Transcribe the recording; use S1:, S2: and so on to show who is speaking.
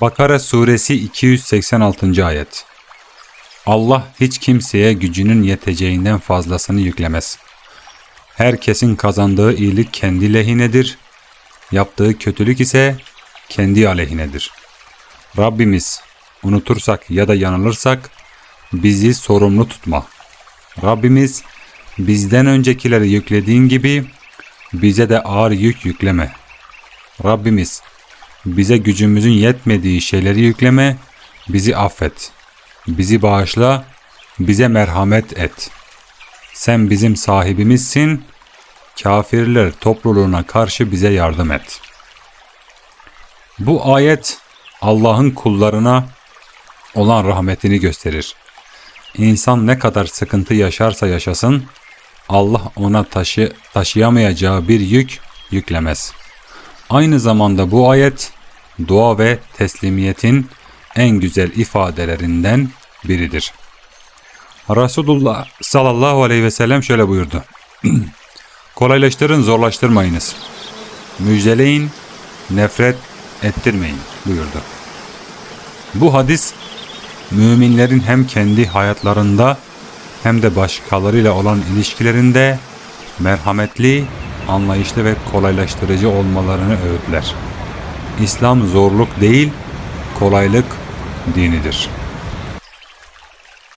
S1: Bakara suresi 286. ayet. Allah hiç kimseye gücünün yeteceğinden fazlasını yüklemez. Herkesin kazandığı iyilik kendi lehinedir. Yaptığı kötülük ise kendi aleyhinedir. Rabbimiz unutursak ya da yanılırsak bizi sorumlu tutma. Rabbimiz bizden öncekileri yüklediğin gibi bize de ağır yük yükleme. Rabbimiz bize gücümüzün yetmediği şeyleri yükleme, bizi affet. Bizi bağışla, bize merhamet et. Sen bizim sahibimizsin, kafirler topluluğuna karşı bize yardım et. Bu ayet Allah'ın kullarına olan rahmetini gösterir. İnsan ne kadar sıkıntı yaşarsa yaşasın, Allah ona taşı, taşıyamayacağı bir yük yüklemez. Aynı zamanda bu ayet dua ve teslimiyetin en güzel ifadelerinden biridir. Resulullah sallallahu aleyhi ve sellem şöyle buyurdu. Kolaylaştırın zorlaştırmayınız. Müjdeleyin nefret ettirmeyin buyurdu. Bu hadis müminlerin hem kendi hayatlarında hem de başkalarıyla olan ilişkilerinde merhametli, anlayışlı ve kolaylaştırıcı olmalarını öğütler. İslam zorluk değil, kolaylık dinidir.''